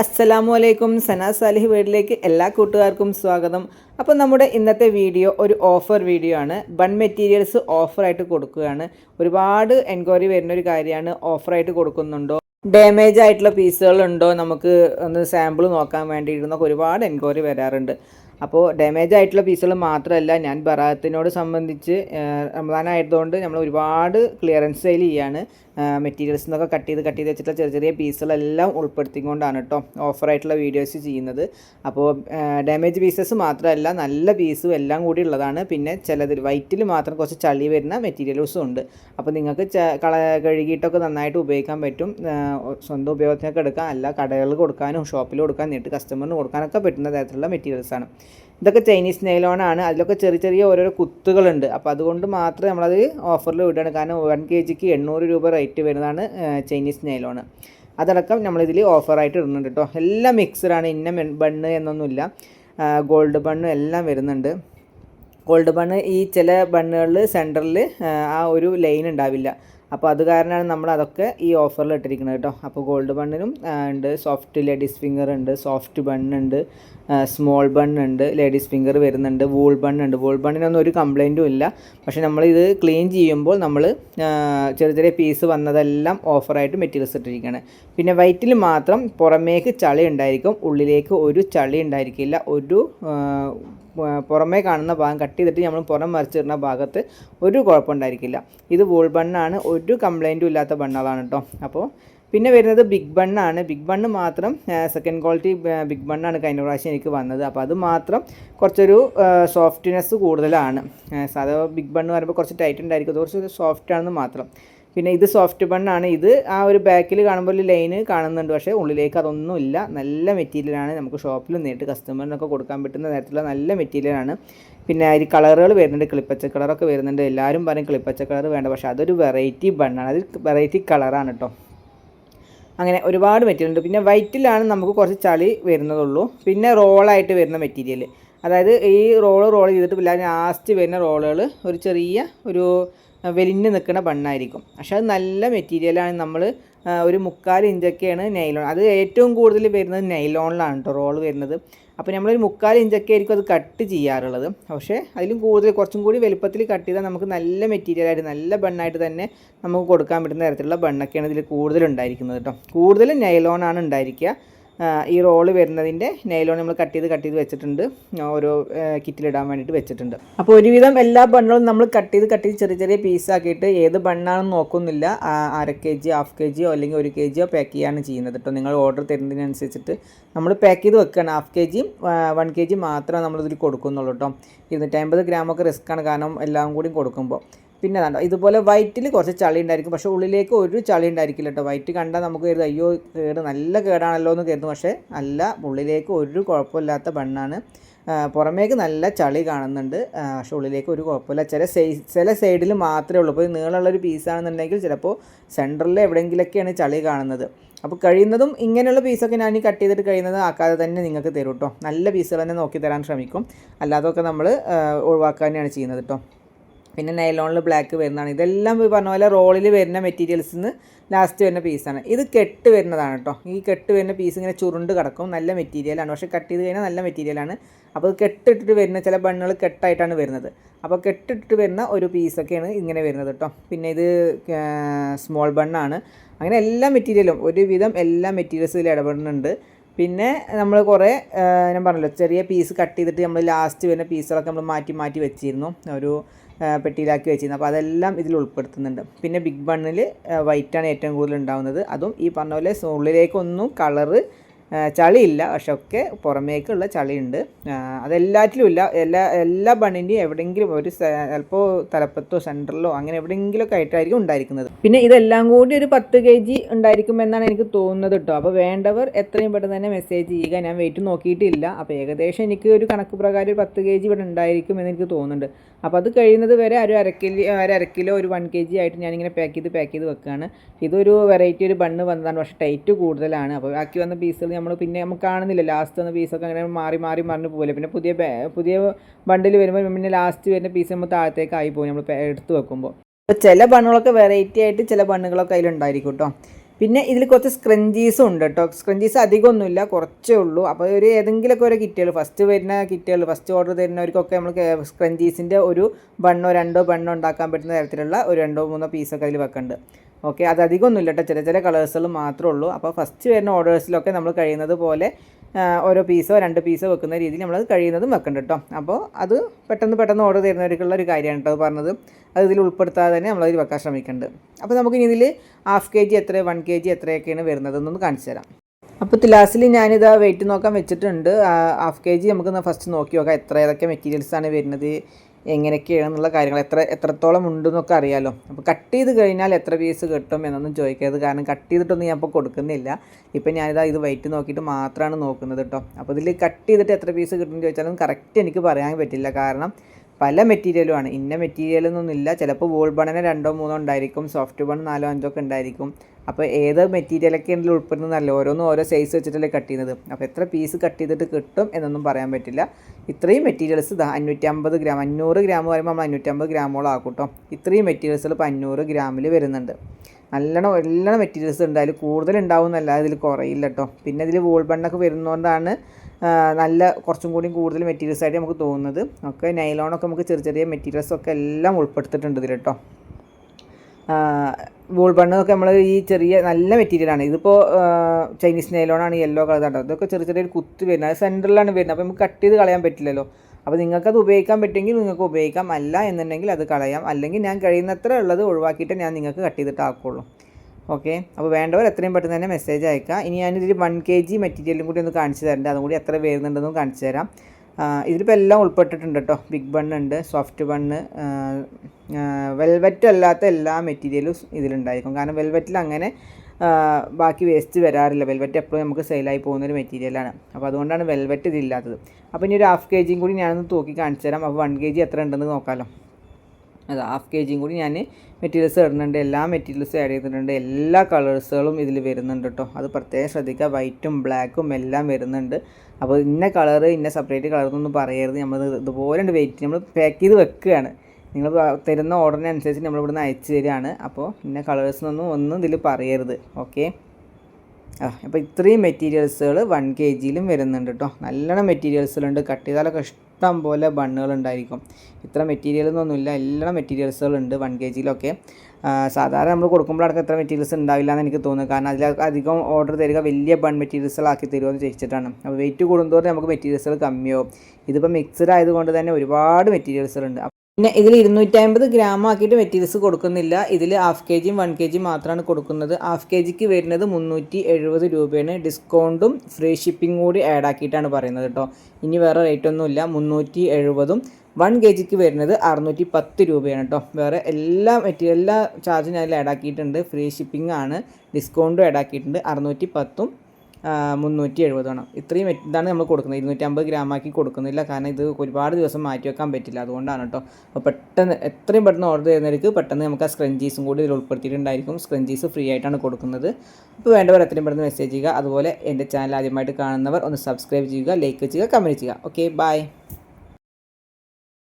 അസ്സലാമു അലൈക്കും സന സാലിഹ് വീട്ടിലേക്ക് എല്ലാ കൂട്ടുകാർക്കും സ്വാഗതം. അപ്പോൾ നമ്മുടെ ഇന്നത്തെ വീഡിയോ ഒരു ഓഫർ വീഡിയോ ആണ്. ബൺ മെറ്റീരിയൽസ് ഓഫറായിട്ട് കൊടുക്കുകയാണ്. ഒരുപാട് എൻക്വയറി വരുന്ന ഒരു കാര്യമാണ് ഓഫറായിട്ട് കൊടുക്കുന്നുണ്ടോ? ഡാമേജ് ആയിട്ടുള്ള പീസുകളുണ്ടോ നമുക്ക് ഒന്ന് സാമ്പിൾ നോക്കാൻ വേണ്ടിയിരുന്നൊക്കെ ഒരുപാട് എൻക്വയറി വരാറുണ്ട്. അപ്പോൾ ഡാമേജ് ആയിട്ടുള്ള പീസുകൾ മാത്രമല്ല ഞാൻ ബറാത്തിനോട് സംബന്ധിച്ച് റമദാനായതുകൊണ്ട് നമ്മൾ ഒരുപാട് ക്ലിയറൻസ് സെയിൽ ചെയ്യാണ്. മെറ്റീരിയൽസ് എന്നൊക്കെ കട്ട് ചെയ്ത് കട്ട് ചെയ്ത് വെച്ചിട്ടുള്ള ചെറിയ ചെറിയ പീസുകളെല്ലാം ഉൾപ്പെടുത്തിക്കൊണ്ടാണ് കേട്ടോ ഓഫറായിട്ടുള്ള വീഡിയോസ് ചെയ്യുന്നത്. അപ്പോൾ ഡാമേജ് പീസസ് മാത്രമല്ല നല്ല പീസും എല്ലാം കൂടി ഉള്ളതാണ്. പിന്നെ ചിലതിൽ വൈറ്റിൽ മാത്രം കുറച്ച് ചളി വരുന്ന മെറ്റീരിയൽസും ഉണ്ട്. അപ്പോൾ നിങ്ങൾക്ക് കള കഴുകിയിട്ടൊക്കെ നന്നായിട്ട് ഉപയോഗിക്കാൻ പറ്റും. സ്വന്തം ഉപയോഗത്തിനൊക്കെ എടുക്കാം. അല്ല കടകളിൽ കൊടുക്കാനും ഷോപ്പിൽ കൊടുക്കാൻ നേരിട്ട് കസ്റ്റമറിന് കൊടുക്കാനൊക്കെ പറ്റുന്ന തരത്തിലുള്ള മെറ്റീരിയൽസാണ് ഇതൊക്കെ ചൈനീസ് നെയിലോണാണ് അതിലൊക്കെ ചെറിയ ചെറിയ ഓരോരോ കുത്തുകളുണ്ട്. അപ്പോൾ അതുകൊണ്ട് മാത്രമേ നമ്മളത് ഓഫറിൽ വിടുകയാണ് കാരണം വൺ കെ ജിക്ക് എണ്ണൂറ് രൂപ റേറ്റ് വരുന്നതാണ് ചൈനീസ് നെയിലോണ് അതടക്കം നമ്മളിതിൽ ഓഫറായിട്ട് ഇടുന്നുണ്ട് കേട്ടോ എല്ലാം മിക്സഡാണ് ഇന്ന ബണ്ണ് എന്നൊന്നുമില്ല. ഗോൾഡ് ബണ്ണ് എല്ലാം വരുന്നുണ്ട്. ഗോൾഡ് ബണ്ണ് ഈ ചില ബണ്ണുകളിൽ സെന്ററിൽ ആ ഒരു ലൈൻ ഉണ്ടാവില്ല. അപ്പോൾ അത് കാരണമാണ് നമ്മൾ അതൊക്കെ ഈ ഓഫറിൽ ഇട്ടിരിക്കുന്നത് കേട്ടോ അപ്പോൾ ഗോൾഡ് ബണ്ണിനും ഉണ്ട്. സോഫ്റ്റ് ലേഡീസ് ഫിംഗർ ഉണ്ട് സോഫ്റ്റ് ബണ്ണുണ്ട് സ്മോൾ ബണ്ണുണ്ട് ലേഡീസ് ഫിംഗർ വരുന്നുണ്ട് വൂൾ ബണ്ണുണ്ട് വൂൾ ബണ്ണിനൊന്നും ഒരു കംപ്ലൈന്റും ഇല്ല. പക്ഷേ നമ്മളിത് ക്ലീൻ ചെയ്യുമ്പോൾ നമ്മൾ ചെറിയ ചെറിയ പീസ് വന്നതെല്ലാം ഓഫറായിട്ട് മെറ്റീരിയൽസ് ഇട്ടിരിക്കുകയാണ്. പിന്നെ വൈറ്റിൽ മാത്രം പുറമേക്ക് ചളി ഉണ്ടായിരിക്കും ഉള്ളിലേക്ക് ഒരു ചളി ഉണ്ടായിരിക്കില്ല ഒരു പുറമേ കാണുന്ന ഭാഗം കട്ട് ചെയ്തിട്ട് നമ്മൾ പുറം മറിച്ചിടുന്ന ഭാഗത്ത് ഒരു കുഴപ്പമുണ്ടായിരിക്കില്ല. ഇത് വൂൾ ബണ്ണാണ് ഒരു കംപ്ലൈന്റും ഇല്ലാത്ത ബണ്ണുകളാണ് കേട്ടോ അപ്പോൾ പിന്നെ വരുന്നത് ബിഗ് ബണ്ണാണ് ബിഗ് ബണ്ണ് മാത്രം സെക്കൻഡ് ക്വാളിറ്റി ബിഗ് ബണ്ണാണ് കഴിഞ്ഞ പ്രാവശ്യം എനിക്ക് വന്നത്. അപ്പോൾ അത് മാത്രം കുറച്ചൊരു സോഫ്റ്റ്നെസ് കൂടുതലാണ്. സാധാരണ ബിഗ് ബണ്ണ് പറയുമ്പോൾ കുറച്ച് ടൈറ്റ് ഉണ്ടായിരിക്കും. അത് കുറച്ച് സോഫ്റ്റ് ആണെന്ന് മാത്രം. പിന്നെ ഇത് സോഫ്റ്റ് ബണ്ണാണ് ഇത് ആ ഒരു ബാക്കിൽ കാണുമ്പോൾ ഒരു ലൈന് കാണുന്നുണ്ട്. പക്ഷേ ഉള്ളിലേക്ക് അതൊന്നും ഇല്ല. നല്ല മെറ്റീരിയലാണ് നമുക്ക് ഷോപ്പിൽ നേരിട്ട് കസ്റ്റമറിനൊക്കെ കൊടുക്കാൻ പറ്റുന്ന തരത്തിലുള്ള നല്ല മെറ്റീരിയലാണ് പിന്നെ അതിൽ കളറുകൾ വരുന്നുണ്ട്. കിളിപ്പച്ച കളറൊക്കെ വരുന്നുണ്ട്. എല്ലാവരും പറയും കിളിപ്പച്ച കളർ വേണ്ട. പക്ഷേ അതൊരു വെറൈറ്റി ബണ്ണാണ് അത് വെറൈറ്റി കളറാണ് കേട്ടോ അങ്ങനെ ഒരുപാട് മെറ്റീരിയൽ ഉണ്ട്. പിന്നെ വൈറ്റിലാണ് നമുക്ക് കുറച്ച് ചളി വരുന്നതുള്ളൂ. പിന്നെ റോളായിട്ട് വരുന്ന മെറ്റീരിയൽ അതായത് ഈ റോൾ റോൾ ചെയ്തിട്ട് പിന്നെ ലാസ്റ്റ് വരുന്ന റോളുകൾ ഒരു ചെറിയ ഒരു വെലിഞ്ഞ് നിൽക്കുന്ന ബണ്ണായിരിക്കും. പക്ഷെ അത് നല്ല മെറ്റീരിയലാണ് നമ്മൾ ഒരു മുക്കാൽ ഇഞ്ചൊക്കെയാണ് നൈലോൺ അത് ഏറ്റവും കൂടുതൽ വരുന്നത് നൈലോണിലാണ് കേട്ടോ റോൾ വരുന്നത്. അപ്പോൾ നമ്മളൊരു മുക്കാൽ ഇഞ്ചൊക്കെ ആയിരിക്കും അത് കട്ട് ചെയ്യാറുള്ളത്. പക്ഷേ അതിലും കൂടുതൽ കുറച്ചും കൂടി വലുപ്പത്തിൽ കട്ട് ചെയ്താൽ നമുക്ക് നല്ല മെറ്റീരിയലായിട്ട് നല്ല ബണ്ണായിട്ട് തന്നെ നമുക്ക് കൊടുക്കാൻ പറ്റുന്ന തരത്തിലുള്ള ബണ്ണൊക്കെയാണ് ഇതിൽ കൂടുതലുണ്ടായിരിക്കുന്നത് കേട്ടോ കൂടുതലും നൈലോണാണ് ഉണ്ടായിരിക്കുക. ഈ റോൾ വരുന്നതിന്റെ നൈലോൺ നമ്മൾ കട്ട് ചെയ്ത് കട്ട് ചെയ്ത് വെച്ചിട്ടുണ്ട്. ഓരോ കിറ്റിലിടാൻ വേണ്ടിയിട്ട് വെച്ചിട്ടുണ്ട്. അപ്പോൾ ഒരുവിധം എല്ലാ ബണ്ണുകളും നമ്മൾ കട്ട് ചെയ്ത് കട്ട് ചെയ്ത് ചെറിയ ചെറിയ പീസാക്കിയിട്ട് ഏത് ബണ്ണാണെന്ന് നോക്കുന്നില്ല. അര കെ ജി ഹാഫ് കെ ജിയോ അല്ലെങ്കിൽ ഒരു കെ ജിയോ പാക്ക് ചെയ്യാണ് ചെയ്യുന്നത് കേട്ടോ നിങ്ങൾ ഓർഡർ തരുന്നതിനനുസരിച്ചിട്ട് നമ്മൾ പാക്ക് ചെയ്ത് വെക്കുകയാണ് ഹാഫ് കെ ജിയും വൺ കെ ജി മാത്രമേ നമ്മളിതിൽ കൊടുക്കുന്നുള്ളൂ കേട്ടോ ഇരുന്നൂറ്റമ്പത് ഗ്രാമൊക്കെ റിസ്ക്കാണ് കാരണം എല്ലാം കൂടി കൊടുക്കുമ്പോൾ. പിന്നെ കണ്ടോ ഇതുപോലെ വൈറ്റിൽ കുറച്ച് ചളി ഉണ്ടായിരിക്കും. പക്ഷേ ഉള്ളിലേക്ക് ഒരു ചളി ഉണ്ടായിരിക്കില്ല കേട്ടോ. വൈറ്റ് കണ്ടാൽ നമുക്ക് കരുതും അയ്യോ കേട് നല്ല കേടാണല്ലോ എന്ന് കരുതും. പക്ഷേ അല്ല ഉള്ളിലേക്ക് ഒരു കുഴപ്പമില്ലാത്ത ബണ്ണാണ്. പുറമേക്ക് നല്ല ചളി കാണുന്നുണ്ട്. പക്ഷേ ഉള്ളിലേക്ക് ഒരു കുഴപ്പമില്ല. ചില സൈസ് ചില സൈഡിൽ മാത്രമേ ഉള്ളൂ. ഇപ്പോൾ നീളമുള്ളൊരു പീസാണെന്നുണ്ടെങ്കിൽ ചിലപ്പോൾ സെന്ററിൽ എവിടെയെങ്കിലൊക്കെയാണ് ചളി കാണുന്നത്. അപ്പോൾ കഴിയുന്നതും ഇങ്ങനെയുള്ള പീസൊക്കെ ഞാൻ കട്ട് ചെയ്തിട്ട് കഴിയുന്നത് ആക്കാതെ തന്നെ നിങ്ങൾക്ക് തരും കേട്ടോ. നല്ല പീസുകൾ തന്നെ നോക്കി തരാൻ ശ്രമിക്കും. അല്ലാതൊക്കെ നമ്മൾ ഒഴിവാക്കാൻ തന്നെയാണ് ചെയ്യുന്നത് കേട്ടോ. പിന്നെ നൈലോണിൽ ബ്ലാക്ക് വരുന്നതാണ്. ഇതെല്ലാം പറഞ്ഞ പോലെ റോളിൽ വരുന്ന മെറ്റീരിയൽസിൽ നിന്ന് ലാസ്റ്റ് വരുന്ന പീസാണ് ഇത് കെട്ട് വരുന്നതാണ് കേട്ടോ ഈ കെട്ട് വരുന്ന പീസ് ഇങ്ങനെ ചുരുണ്ട് കിടക്കും. നല്ല മെറ്റീരിയലാണ് പക്ഷേ കട്ട് ചെയ്ത് കഴിഞ്ഞാൽ നല്ല മെറ്റീരിയലാണ് അപ്പോൾ ഇത് കെട്ടിട്ടിട്ട് വരുന്ന ചില ബണ്ണുകൾ കെട്ടായിട്ടാണ് വരുന്നത്. അപ്പോൾ കെട്ടിട്ടിട്ട് വരുന്ന ഒരു പീസൊക്കെയാണ് ഇങ്ങനെ വരുന്നത് കേട്ടോ പിന്നെ ഇത് സ്മോൾ ബണ്ണാണ് അങ്ങനെ എല്ലാ മെറ്റീരിയലും ഒരുവിധം എല്ലാ മെറ്റീരിയൽസും ഇതിൽ ഇടപെടുന്നുണ്ട്. പിന്നെ നമ്മൾ കുറേ ഞാൻ പറഞ്ഞല്ലോ ചെറിയ പീസ് കട്ട് ചെയ്തിട്ട് നമ്മൾ ലാസ്റ്റ് വരുന്ന പീസുകളൊക്കെ നമ്മൾ മാറ്റി മാറ്റി വെച്ചിരുന്നു. ഒരു പെട്ടിയിലാക്കി വെച്ചിരുന്നത്. അപ്പോൾ അതെല്ലാം ഇതിൽ ഉൾപ്പെടുത്തുന്നുണ്ട്. പിന്നെ ബിഗ് ബണ്ണിൽ വൈറ്റാണ് ഏറ്റവും കൂടുതൽ ഉണ്ടാകുന്നത് അതും ഈ പറഞ്ഞ പോലെ ഉള്ളിലേക്കൊന്നും കളറ് ചളിയില്ല. പക്ഷെ ഒക്കെ പുറമേക്കുള്ള ചളിയുണ്ട്. അതെല്ലാറ്റിലും ഇല്ല. എല്ലാ എല്ലാ ബണ്ണിന്റെയും എവിടെയെങ്കിലും ഒരു ചിലപ്പോൾ തലപ്പത്തോ സെന്ററിലോ അങ്ങനെ എവിടെയെങ്കിലുമൊക്കെ ആയിട്ടായിരിക്കും ഉണ്ടായിരിക്കുന്നത്. പിന്നെ ഇതെല്ലാം കൂടി ഒരു പത്ത് കെ ജി ഉണ്ടായിരിക്കുമെന്നാണ് എനിക്ക് തോന്നുന്നത് കേട്ടോ. അപ്പോൾ വേണ്ടവർ എത്രയും പെട്ടെന്ന് തന്നെ മെസ്സേജ് ചെയ്യുക. ഞാൻ വെയിറ്റ് നോക്കിയിട്ടില്ല. അപ്പോൾ ഏകദേശം എനിക്ക് ഒരു കണക്ക് പ്രകാരം ഒരു പത്ത് കെ ജി ഇവിടെ ഉണ്ടായിരിക്കും എന്ന് എനിക്ക് തോന്നുന്നുണ്ട്. അപ്പോൾ അത് കഴിയുന്നത് വരെ ഒരു അര കിലോ ഒരു അര കിലോ ഒരു വൺ കെ ജി ആയിട്ട് ഞാനിങ്ങനെ പാക്ക് ചെയ്ത് പാക്ക് ചെയ്ത് വെക്കുകയാണ്. ഇതൊരു വെറൈറ്റി ഒരു ബണ്ണ് വന്നതാണ്. പക്ഷേ ടൈറ്റ് കൂടുതലാണ്. അപ്പോൾ ബാക്കി വന്ന പീസുകൾ നമ്മൾ പിന്നെ നമുക്ക് കാണുന്നില്ല. ലാസ്റ്റ് വന്ന പീസൊക്കെ അങ്ങനെ മാറി മാറി മറിഞ്ഞ് പോകില്ല പിന്നെ പുതിയ പുതിയ ബണ്ടിൽ വരുമ്പോൾ പിന്നെ ലാസ്റ്റ് വരുന്ന പീസ് നമ്മൾ താഴത്തേക്ക് ആയി പോകും നമ്മൾ എടുത്ത് വെക്കുമ്പോൾ അപ്പോൾ ചില ബണ്ണുകളൊക്കെ വെറൈറ്റി ആയിട്ട് ചില ബണ്ണുകളൊക്കെ അതിലുണ്ടായിരിക്കും കേട്ടോ പിന്നെ ഇതിൽ കുറച്ച് സ്ക്രഞ്ചീസും ഉണ്ട് കേട്ടോ സ്ക്രഞ്ചീസ് അധികമൊന്നുമില്ല. കുറച്ചേ ഉള്ളൂ. അപ്പോൾ ഒരു ഏതെങ്കിലുമൊക്കെ ഒരു കിറ്റുകൾ ഫസ്റ്റ് വരുന്ന കിറ്റുകൾ ഫസ്റ്റ് ഓർഡർ തരുന്നവർക്കൊക്കെ നമ്മൾ സ്ക്രഞ്ചീസിന്റെ ഒരു ബണ്ണോ രണ്ടോ ബണ്ണോ ഉണ്ടാക്കാൻ പറ്റുന്ന തരത്തിലുള്ള ഒരു രണ്ടോ മൂന്നോ പീസൊക്കെ അതിൽ വെക്കുന്നുണ്ട് ഓക്കെ അത് അധികമൊന്നുമില്ല കേട്ടോ ചില ചില കളേഴ്സുകൾ മാത്രമേ ഉള്ളൂ. അപ്പോൾ ഫസ്റ്റ് വരുന്ന ഓർഡേഴ്സിലൊക്കെ നമ്മൾ കഴിയുന്നത് പോലെ ഓരോ പീസോ രണ്ട് പീസോ വെക്കുന്ന രീതിയിൽ നമ്മൾ കഴിയുന്നതും വെക്കുന്നുണ്ട് കേട്ടോ. അപ്പോൾ അത് പെട്ടെന്ന് പെട്ടെന്ന് ഓർഡർ തരുന്നവർക്കുള്ള ഒരു കാര്യമാണ് കേട്ടോ പറഞ്ഞത്. അത് ഇതിൽ ഉൾപ്പെടുത്താതെ തന്നെ നമ്മളതിൽ വെക്കാൻ ശ്രമിക്കേണ്ടത് അപ്പോൾ നമുക്ക് ഇനി ഇതിൽ ഹാഫ് കെ ജി എത്ര വൺ കെ ജി എത്രയൊക്കെയാണ് വരുന്നതെന്നൊന്ന് കാണിച്ചു തരാം. അപ്പോൾ ലാസ്റ്റിൽ ഞാനിത് വെയിറ്റ് നോക്കാൻ വെച്ചിട്ടുണ്ട്. ഹാഫ് കെ ജി നമുക്ക് ഫസ്റ്റ് നോക്കി നോക്കാം. എത്ര ഏതൊക്കെ മെറ്റീരിയൽസാണ് വരുന്നത്? എങ്ങനെയൊക്കെയാണെന്നുള്ള കാര്യങ്ങൾ എത്ര എത്രത്തോളം ഉണ്ടെന്നൊക്കെ അറിയാമല്ലോ അപ്പോൾ കട്ട് ചെയ്ത് കഴിഞ്ഞാൽ എത്ര പീസ് കിട്ടും എന്നൊന്നും ചോദിക്കരുത്. കാരണം കട്ട് ചെയ്തിട്ടൊന്നും ഞാൻ ഇപ്പോൾ കൊടുക്കുന്നില്ല. ഇപ്പം ഞാനിതാ ഇത് വെയിറ്റ് നോക്കിയിട്ട് മാത്രമാണ് നോക്കുന്നത് കേട്ടോ. അപ്പോൾ ഇതിൽ കട്ട് ചെയ്തിട്ട് എത്ര പീസ് കിട്ടുമെന്ന് ചോദിച്ചാലും കറക്റ്റ് എനിക്ക് പറയാൻ പറ്റില്ല. കാരണം പല മെറ്റീരിയലും ആണ്. ഇന്ന മെറ്റീരിയലൊന്നുമില്ല ചിലപ്പോൾ വോൾ ബണിന് രണ്ടോ മൂന്നോ ഉണ്ടായിരിക്കും. സോഫ്റ്റ് ബൺ നാലോ അഞ്ചോ ഒക്കെ ഉണ്ടായിരിക്കും. അപ്പോൾ ഏത് മെറ്റീരിയലൊക്കെ ഇതിൽ ഉൾപ്പെടുന്നതല്ല ഓരോന്നും ഓരോ സൈസ് വെച്ചിട്ടല്ലേ കട്ട് ചെയ്യുന്നത്. അപ്പോൾ എത്ര പീസ് കട്ട് ചെയ്തിട്ട് കിട്ടും എന്നൊന്നും പറയാൻ പറ്റില്ല. ഇത്രയും മെറ്റീരിയൽസ് ഇതാ അഞ്ഞൂറ്റമ്പത് ഗ്രാം അഞ്ഞൂറ് ഗ്രാം വരുമ്പോൾ നമ്മൾ അഞ്ഞൂറ്റമ്പത് ഗ്രാമോളം ആക്കും കേട്ടോ ഇത്രയും മെറ്റീരിയൽസ് ഇപ്പോൾ അഞ്ഞൂറ് ഗ്രാമിൽ വരുന്നുണ്ട്. നല്ലോണം എല്ലാം മെറ്റീരിയൽസ് ഉണ്ട്. അതിൽ കൂടുതൽ ഉണ്ടാവും എന്നല്ല ഇതിൽ കുറയില്ല കേട്ടോ പിന്നെ ഇതിൽ വോൾ ബണ്ണൊക്കെ വരുന്നതുകൊണ്ടാണ് നല്ല കുറച്ചും കൂടി കൂടുതൽ മെറ്റീരിയൽസ് ആയിട്ട് നമുക്ക് തോന്നുന്നത്. ഒക്കെ നൈലോണൊക്കെ നമുക്ക് ചെറിയ ചെറിയ മെറ്റീരിയൽസ് ഒക്കെ എല്ലാം ഉൾപ്പെടുത്തിയിട്ടുണ്ട് ഇതിൽ കേട്ടോ വോൾ ബണ്ണൊക്കെ നമ്മൾ ഈ ചെറിയ നല്ല മെറ്റീരിയലാണ് ഇതിപ്പോൾ ചൈനീസ് നൈലോണാണ് യെല്ലോ കളർ കേട്ടോ ഇതൊക്കെ ചെറിയ ചെറിയ കുത്ത് വരുന്നത്. അത് സെന്ററിലാണ് വരുന്നത്. അപ്പോൾ നമുക്ക് കട്ട് ചെയ്ത് കളയാൻ പറ്റില്ലല്ലോ. അപ്പോൾ നിങ്ങൾക്കത് ഉപയോഗിക്കാൻ പറ്റുമെങ്കിൽ നിങ്ങൾക്ക് ഉപയോഗിക്കാം. അല്ല എന്നുണ്ടെങ്കിൽ അത് കളയാം. അല്ലെങ്കിൽ ഞാൻ കഴിയുന്നത്ര ഉള്ളത് ഒഴിവാക്കിയിട്ട് ഞാൻ നിങ്ങൾക്ക് കട്ട് ചെയ്തിട്ട് ആക്കുള്ളൂ. ഓക്കെ അപ്പോൾ വേണ്ടവർ എത്രയും പെട്ടെന്ന് തന്നെ മെസ്സേജ് അയക്കുക. ഇനി ഞാനിതിൽ വൺ കെ ജി മെറ്റീരിയലും കൂടി ഒന്ന് കാണിച്ചു തരണ്ട്. അതും കൂടി എത്ര വരുന്നുണ്ടെന്നും കാണിച്ചു തരാം. ഇതിലിപ്പോൾ എല്ലാം ഉൾപ്പെട്ടിട്ടുണ്ട് കേട്ടോ ബിഗ് ബണ്ണുണ്ട് സോഫ്റ്റ് ബണ്ണ് വെൽവെറ്റ് അല്ലാത്ത എല്ലാ മെറ്റീരിയലും ഇതിലുണ്ടായിരിക്കും. കാരണം വെൽവെറ്റിൽ അങ്ങനെ ബാക്കി വേസ്റ്റ് വരാറില്ല. വെൽവെറ്റ് എപ്പോഴും നമുക്ക് സെയിലായി പോകുന്ന ഒരു മെറ്റീരിയലാണ് അപ്പോൾ അതുകൊണ്ടാണ് വെൽവെറ്റ് ഇതില്ലാത്തത് അപ്പോൾ ഇനി ഒരു ഹാഫ് കെ ജിയും കൂടി ഞാനൊന്ന് തൂക്കി കാണിച്ചു തരാം. അപ്പോൾ വൺ കെ ജി എത്ര ഉണ്ടെന്ന് നോക്കാമല്ലോ അത് ഹാഫ് കെ ജിയും കൂടി ഞാൻ മെറ്റീരിയൽസ് ഇടുന്നുണ്ട്. എല്ലാ മെറ്റീരിയൽസും ആഡ് ചെയ്തിട്ടുണ്ട്. എല്ലാ കളേഴ്സുകളും ഇതിൽ വരുന്നുണ്ട് കേട്ടോ അത് പ്രത്യേകം ശ്രദ്ധിക്കുക. വൈറ്റും ബ്ലാക്കും എല്ലാം വരുന്നുണ്ട്. അപ്പോൾ ഇന്ന കളർ ഇന്ന സെപ്പറേറ്റ് കളർ എന്നൊന്നും പറയരുത്. നമ്മൾ ഇതുപോലെ വെയിറ്റ് നമ്മൾ പാക്ക് ചെയ്ത് വെക്കുകയാണ്. നിങ്ങൾ തരുന്ന ഓർഡറിനനുസരിച്ച് നമ്മൾ ഇവിടുന്ന് അയച്ചു തരികയാണ്. അപ്പോൾ ഇന്ന കളേഴ്സിനൊന്നും ഒന്നും ഇതിൽ പറയരുത്. ഓക്കെ ആ അപ്പോൾ ഇത്രയും മെറ്റീരിയൽസുകൾ വൺ കെ ജിയിലും വരുന്നുണ്ട് കേട്ടോ നല്ലോണം മെറ്റീരിയൽസുകളുണ്ട് കട്ട് ചെയ്താലൊക്കെ ഇഷ്ടം പോലെ ബണ്ണുകൾ ഉണ്ടായിരിക്കും ഇത്ര മെറ്റീരിയൽ എല്ലാ മെറ്റീരിയൽസുകളുണ്ട് വൺ കെ ജിയിലൊക്കെ സാധാരണ നമ്മൾ കൊടുക്കുമ്പോഴടക്കം ഇത്ര മെറ്റീരിയൽസ് ഉണ്ടാവില്ല എന്ന് എനിക്ക് തോന്നുന്നു. കാരണം അതിൽ അധികം ഓർഡർ തരിക വലിയ ബൺ മെറ്റീരിയൽസുകളാക്കി തരുമെന്ന് ചോദിച്ചിട്ടാണ്. അപ്പോൾ വെയിറ്റ് കൂടുന്തോറും നമുക്ക് മെറ്റീരിയൽസുകൾ കമ്മിയാവും. ഇതിപ്പോൾ മിക്സഡ് ആയതുകൊണ്ട് തന്നെ ഒരുപാട് മെറ്റീരിയൽസുകളുണ്ട് പിന്നെ ഇതിൽ ഇരുന്നൂറ്റമ്പത് ഗ്രാം ആക്കിയിട്ട് മെറ്റീരിയൽസ് കൊടുക്കുന്നില്ല. ഇതിൽ ഹാഫ് കെ ജിയും വൺ കെ ജിയും മാത്രമാണ് കൊടുക്കുന്നത്. ഹാഫ് കെ ജിക്ക് വരുന്നത് മുന്നൂറ്റി എഴുപത് രൂപയാണ്. ഡിസ്കൗണ്ടും ഫ്രീ ഷിപ്പിംഗ് കൂടി ആഡ് ആക്കിയിട്ടാണ് പറയുന്നത് കേട്ടോ ഇനി വേറെ റേറ്റ് ഒന്നുമില്ല മുന്നൂറ്റി എഴുപതും വൺ കെ ജിക്ക് വരുന്നത് അറുന്നൂറ്റി പത്ത് രൂപയാണ് കേട്ടോ വേറെ എല്ലാ മെറ്റീരിയൽ എല്ലാ ചാർജും ഞാൻ ആഡ് ആക്കിയിട്ടുണ്ട്. ഫ്രീ ഷിപ്പിംഗ് ആണ്. ഡിസ്കൗണ്ടും ആഡ് ആക്കിയിട്ടുണ്ട്. അറുന്നൂറ്റി പത്തും മുന്നൂറ്റി എഴുപതാണ് ഇത്രയും ഇതാണ് നമ്മൾ കൊടുക്കുന്നത്. ഇരുന്നൂറ്റമ്പത് ഗ്രാമാക്കി കൊടുക്കുന്നില്ല. കാരണം ഇത് ഒരുപാട് ദിവസം മാറ്റി വെക്കാൻ പറ്റില്ല. അതുകൊണ്ടാണ് കേട്ടോ. അപ്പോൾ പെട്ടെന്ന് എത്രയും പെട്ടെന്ന് ഓർഡർ ചെയ്യുന്നവർക്ക് പെട്ടെന്ന് നമുക്ക് ആ സ്ക്രഞ്ചീസും കൂടി ഇതിൽ ഉൾപ്പെടുത്തിയിട്ടുണ്ടായിരിക്കും. സ്ക്രഞ്ചീസ് ഫ്രീ ആയിട്ടാണ് കൊടുക്കുന്നത്. അപ്പോൾ വേണ്ടവർ എത്രയും പെട്ടെന്ന് മെസ്സേജ് ചെയ്യുക. അതുപോലെ എന്റെ ചാനൽ ആദ്യമായിട്ട് കാണുന്നവർ ഒന്ന് സബ്സ്ക്രൈബ് ചെയ്യുക ലൈക്ക് ചെയ്യുക കമന്റ് ചെയ്യുക. Okay bye